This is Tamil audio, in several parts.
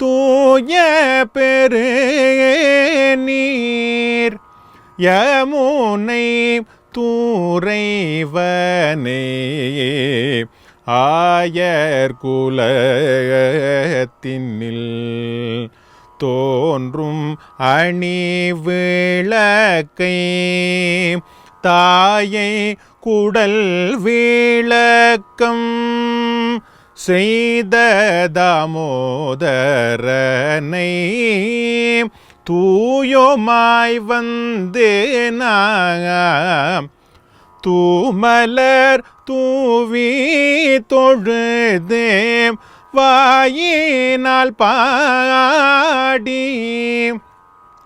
தூய பெரு நீர் யமுனை தூரைவனே ஆயர் குலத்தினில் தோன்றும் அணி விளக்கை தாயை குடல் விளக்கம். செய்த தாமோதரனை தூயோமாய் வந்து நாம் தூமலர் தூவி தொழுதே வாயினால் பா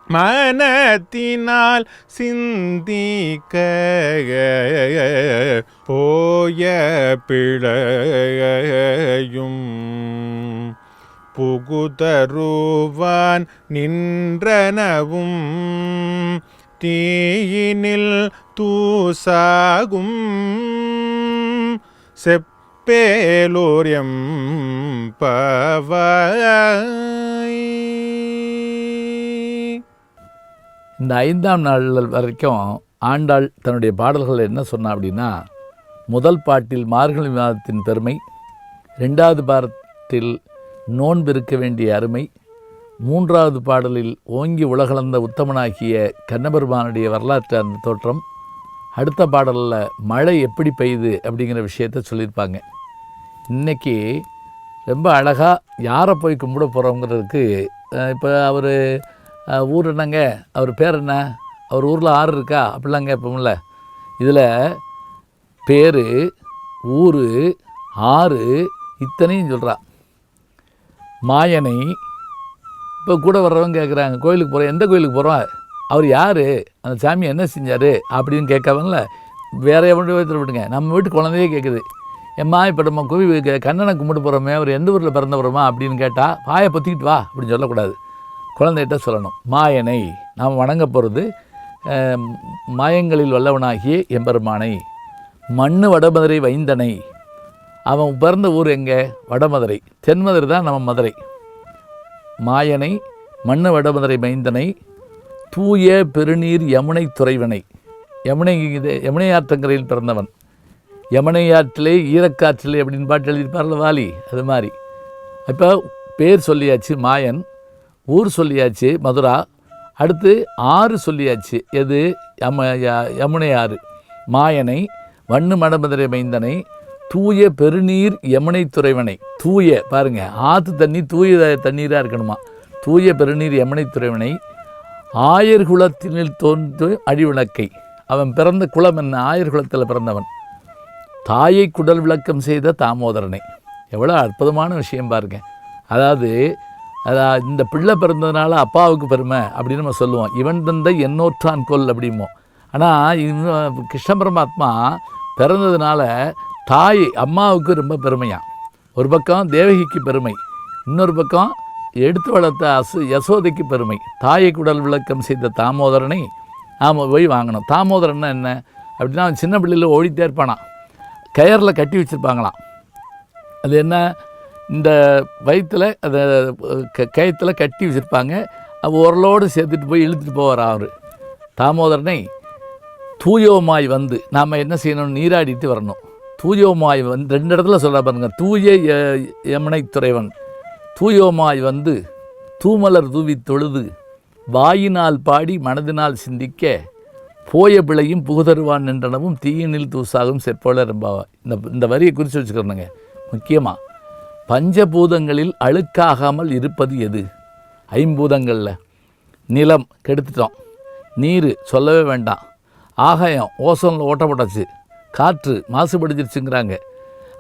மனத்தினால் சிந்திக்க போய பிழையும் புகுதருவான் நின்றனவும் தீயினில் தூசாகும் செப்பேலோரியம் பவாய் இந்த ஐந்தாம் நாள் வரைக்கும் ஆண்டாள் தன்னுடைய பாடல்கள் என்ன சொன்னா அப்படின்னா முதல் பாட்டில் மார்கழி மாதத்தின் பெருமை ரெண்டாவது பாடத்தில் நோன்பு இருக்க வேண்டிய அருமை மூன்றாவது பாடலில் ஓங்கி உலகளந்த உத்தமனாகிய கண்ணபெருமானுடைய வரலாற்று அந்த தோற்றம் அடுத்த பாடலில் மழை எப்படி பெய்யுது அப்படிங்கிற விஷயத்த சொல்லியிருப்பாங்க. இன்றைக்கி ரொம்ப அழகாக யாரை போய் கும்பிட போகிறோங்கிறதுக்கு இப்போ அவர் ஊர் என்னங்க? அவர் பேர் என்ன? அவர் ஊரில் ஆறு இருக்கா? அப்படிலாம் கேட்போம்ல. இதில் பேர் ஊர் ஆறு இத்தனையும் சொல்கிறா மாயனை இப்போ கூட வர்றவங்க கேட்குறாங்க கோயிலுக்கு போகிறோம் எந்த கோயிலுக்கு போகிறோம் அவர் யார்? அந்த சாமி என்ன செஞ்சார்? அப்படின்னு கேட்காமல வேற எவ்வளோ வீட்டில் விடுங்க நம்ம வீட்டு குழந்தையே கேட்குது எம்மா இப்போ நம்ம கோவில் கண்ணனை கும்பிட்டு போகிறோமே அவர் எந்த ஊரில் பிறந்த போகிறோமா அப்படின்னு கேட்டால் பாயை பொத்திக்கிட்டு வா அப்படின்னு சொல்லக்கூடாது. குழந்தைகிட்ட சொல்லணும். மாயனை நாம் வணங்க போகிறது மாயங்களில் வல்லவனாகிய எம்பெருமானை. மண்ணு வடமதுரை வைந்தனை. அவன் பிறந்த ஊர் எங்கே? வடமதுரை. தென்மதுரை தான் நம்ம மதுரை. மாயனை மண்ணு வடமதுரை மைந்தனை தூய பெருநீர் யமுனை துறைவனை. யமுனை இது யமுனை ஆற்றங்கரையில் பிறந்தவன். யமுனை ஆற்றிலே ஈரக்காற்றிலே அப்படின்னு பாட்டு எழுதியிருப்பார்ல வாலி அது மாதிரி. இப்போ பேர் சொல்லியாச்சு மாயன். ஊர் சொல்லியாச்சு மதுரா. அடுத்து ஆறு சொல்லியாச்சு. எது? யம யமுனை ஆறு மாயனை வண்ணு மடமதுரை மைந்தனை தூய பெருநீர் யமுனை துறைவனை. தூய பாருங்கள் ஆற்று தண்ணி தூய தண்ணீராக இருக்கணுமா? தூய பெருநீர் யமுனை துறைவனை. ஆயர் குலத்தினில் தோன்று அடிவிளக்கை. அவன் பிறந்த குலம் என்ன? ஆயர் குலத்தில் பிறந்தவன். தாயை குடல் விளக்கம் செய்த தாமோதரனை. எவ்வளோ அற்புதமான விஷயம் பாருங்க. அதாவது அதான் இந்த பிள்ளை பிறந்ததுனால அப்பாவுக்கு பெருமை அப்படின்னு நம்ம சொல்லுவோம். இவன் தந்தை எண்ணோற்றான் கொல் அப்படிமோ ஆனால் இன்னும் கிருஷ்ண பரமாத்மா பிறந்ததுனால தாய் அம்மாவுக்கு ரொம்ப பெருமையாக ஒரு பக்கம் தேவகிக்கு பெருமை இன்னொரு பக்கம் எடுத்து வளர்த்த அசு யசோதைக்கு பெருமை. தாயை குடல் விளக்கம் செய்த தாமோதரனை நாம் போய் வாங்கணும். தாமோதரன்னா என்ன? அப்படின்னா அவன் சின்ன பிள்ளையில் ஓடித்தே இருப்பானான் கயரில் கட்டி வச்சுருப்பாங்களாம். அது என்ன? இந்த வயிற்றில் அதை க கயத்தில் கட்டி வச்சுருப்பாங்க. உரலோடு சேர்த்துட்டு போய் இழுத்துட்டு போவார் அவர். தாமோதரனை தூயோமாய் வந்து நாம் என்ன செய்யணும்? நீராடிட்டு வரணும். தூயோமாய் வந்து ரெண்டு இடத்துல சொல்ல பாருங்க. தூய யமுனை துறைவன். தூயோமாய் வந்து தூமலர் தூவி தொழுது வாயினால் பாடி மனதினால் சிந்திக்க போய பிழையும் புகுதருவான் நின்றனவும் தீயினில் தூசாகும் செற்போல ரொம்ப இந்த இந்த வரியை குறித்து வச்சுக்கிறணுங்க முக்கியமாக பஞ்சபூதங்களில் அழுக்காகாமல் இருப்பது எது? ஐம்பூதங்களில். நிலம் கெடுத்துட்டோம். நீர் சொல்லவே வேண்டாம். ஆகாயம் ஓசோனில் ஓட்டப்பட்டாச்சு. காற்று மாசுபடுத்திருச்சுங்கிறாங்க.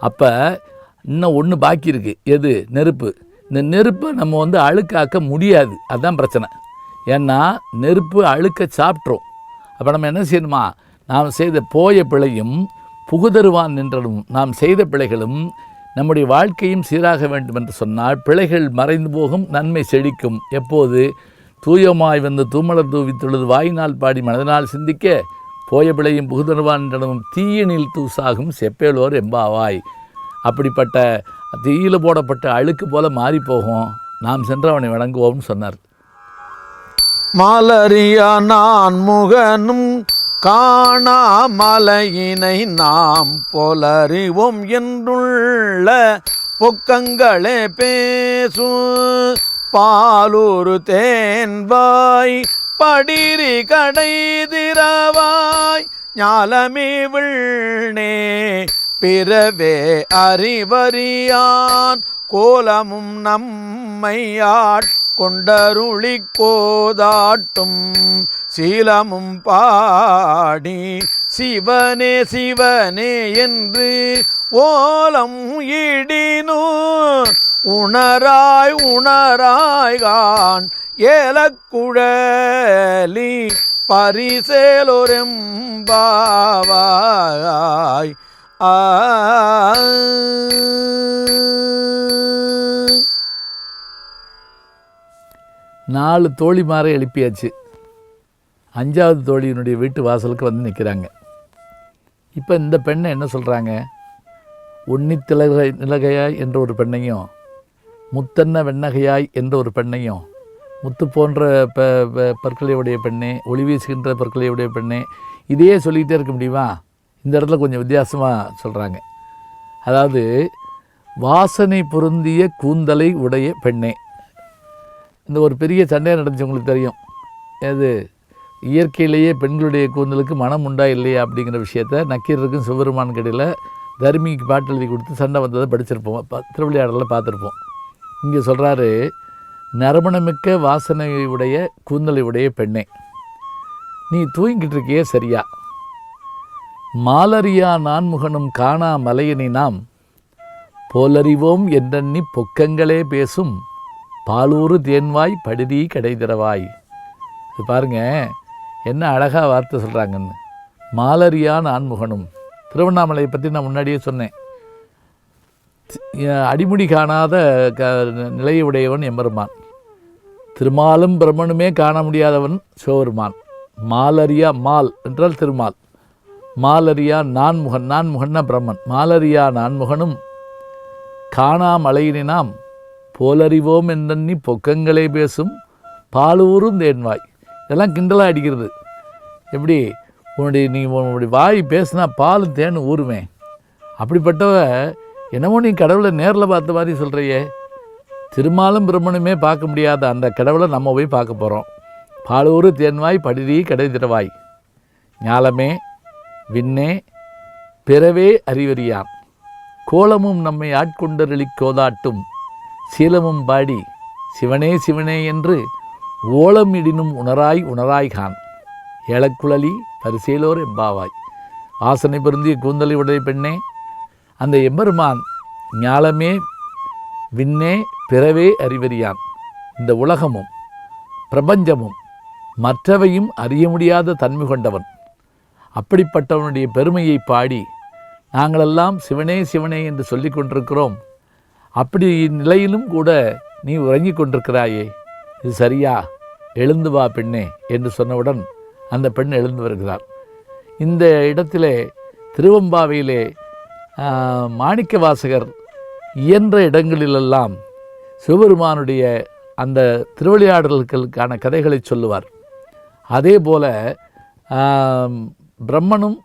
அப்போ இன்னும் ஒன்று பாக்கி இருக்குது எது? நெருப்பு. இந்த நெருப்பை நம்ம வந்து அழுக்காக்க முடியாது. அதுதான் பிரச்சனை. ஏன்னா நெருப்பு அழுக்க சாப்பிட்ரும் அப்போ நம்ம என்ன செய்யணுமா? நாம் செய்த போய பிழையும் புகுதருவான் நின்றடும் நாம் செய்த பிழைகளும் நம்முடைய வாழ்க்கையும் சீராக வேண்டும் என்று சொன்னால் பிழைகள் மறைந்து போகும் நன்மை செழிக்கும். எப்போது? தூயமாய் வந்து தூமலர் தூவி தொழுது வாயினால் பாடி மனதினால் சிந்திக்க போய பிழையும் புகுதருவான் தீயனில் தூசாகும் செப்பேலோர் எம்பாவாய். அப்படிப்பட்ட தீயில போடப்பட்ட அழுக்கு போல மாறி போகும் நாம் சென்று அவனை வணங்குவோம்னு சொன்னார். மாலரியா நான் முகனும் காணாமலையினை நாம் போலறிவோம் என்றுள்ள பொக்கங்களே பேசு. பாலூரு தேன்வாய் படிரி கடைதிரவாய் ஞாலமிவிழ்நே பிறவே அறிவறியான் கோலமும் நம்மையாட் கொண்டருளி கோதாட்டும் சீலமும் பாடி சிவனே சிவனே என்று ஓலம் இடினு உணராய் உணராய்கான் ஏலக்குழலி பரிசேலொரெம்பாவாய். ஆ நாலு தோழிமாரை எழுப்பியாச்சு. அஞ்சாவது தோழியினுடைய வீட்டு வாசலுக்கு வந்து நிற்கிறாங்க இப்போ இந்த பெண்ணை என்ன சொல்கிறாங்க உன்னித்திலகை நிலகையாய் என்ற ஒரு பெண்ணையும் முத்தன்ன வெண்ணகையாய் என்ற ஒரு பெண்ணையும் முத்து போன்ற ப ப- பற்களையுடைய பெண்ணே ஒளி வீசுகின்ற பற்களையுடைய பெண்ணே இதையே சொல்லிக்கிட்டே இருக்க முடியுமா? இந்த இடத்துல கொஞ்சம் வித்தியாசமாக சொல்கிறாங்க அதாவது வாசனை பொருந்திய கூந்தலை உடைய பெண்ணே. இந்த ஒரு பெரிய சண்டையாக நடந்துச்சு உங்களுக்கு தெரியும். அது இயற்கையிலேயே பெண்களுடைய கூந்தலுக்கு மனம் உண்டா இல்லையா அப்படிங்கிற விஷயத்த நக்கீரருக்கும் சிவபெருமான் கடையில் தர்மிக்கு பாட்டு எழுதி கொடுத்து சண்டை வந்ததை படிச்சிருப்போம். ப- திருவிளையாடலில் பார்த்துருப்போம். இங்கே சொல்கிறாரு நறுமணமிக்க வாசனை உடைய கூந்தலை உடைய பெண்ணே நீ தூங்கிட்டு இருக்கியே சரியா? மாலரியா நான்முகனும் காணா மலையினை நாம் போலறிவோம் என்றெண்ணி பொக்கங்களே பேசும் பாலூறு தேன்வாய் படுதி கடைதிரவாய் இது பாருங்க என்ன அழகாக வார்த்தை சொல்கிறாங்கன்னு மாலரியான் ஆண்முகனும் திருவண்ணாமலையை பற்றி நான் முன்னாடியே சொன்னேன். அடிமுடி காணாத க நிலையுடையவன் எம்பெருமான். திருமாலும் பிரம்மனுமே காண முடியாதவன் சிவபெருமான். மாலரியா மால் என்றால் திருமால். மாலரியா நான்முகன் நான்முகன்னா பிரம்மன். மாலரியா நான்முகனும் காணாமலையினாம் போலறிவோம் என்றெண்ணி பொக்கங்களே பேசும் பாலூரும் தேன்வாய். இதெல்லாம் கிண்டலாக அடிக்கிறது. எப்படி? உன்னுடைய நீ உன்னுடைய வாய் பேசுனா பாலும் தேன் ஊறுமே. அப்படிப்பட்டவ என்னமோ நீ கடவுளை நேரில் பார்த்த மாதிரி சொல்கிறியே திருமாலும் பிரம்மனுமே பார்க்க முடியாத அந்த கடவுளை நம்ம போய் பார்க்க போகிறோம் பாலூர் தேன்வாய் படிதி கடை திறவாய். ஞாலமே விண்ணே பிறவே அறிவறியான் கோலமும் நம்மை ஆட்கொண்டருளிக் கோதாட்டும். சீலமும் பாடி சிவனே சிவனே என்று ஓலம் இடினும் உணராய் உணராய்கான் ஏழக்குழலி பரிசேலோர் எம்பாவாய். வாசனை பொருந்திய கூந்தலை உடைய பெண்ணே அந்த எம்பெருமான் ஞாலமே விண்ணே பிறவே அறிவறியான். இந்த உலகமும் பிரபஞ்சமும் மற்றவையும் அறிய முடியாத தன்மை கொண்டவன். அப்படிப்பட்டவனுடைய பெருமையை பாடி நாங்களெல்லாம் சிவனே சிவனே என்று சொல்லிக் கொண்டிருக்கிறோம். அப்படி நிலையிலும் கூட நீ உறங்கிக் கொண்டிருக்கிறாயே. இது சரியா? எழுந்து வா பெண்ணே என்று சொன்னவுடன் அந்த பெண் எழுந்து வருகிறார் இந்த இடத்திலே திருவம்பாவையிலே மாணிக்க வாசகர் இயன்ற இடங்களிலெல்லாம் சிவபெருமானுடைய அந்த திருவிளையாடல்களுக்கான கதைகளை சொல்லுவார். அதே போல பிரம்மனும்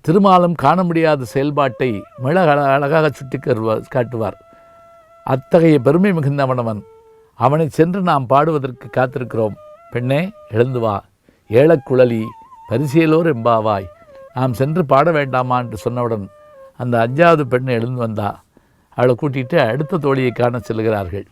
திருமாலும் காண முடியாத செயல்பாட்டை மிக அழகாக சுட்டி காட்டுவார். அத்தகைய பெருமை மிகுந்தவனவன். அவனை சென்று நாம் பாடுவதற்கு காத்திருக்கிறோம். பெண்ணே எழுந்து வா. ஏழக்குழலி பரிசியலோர் எம்பாவாய் நாம் சென்று பாட வேண்டாமா என்று சொன்னவுடன் அந்த அஞ்சாவது பெண் எழுந்து வந்தா. அவளை கூட்டிட்டு அடுத்த தோழியை காண செல்கிறார்கள்.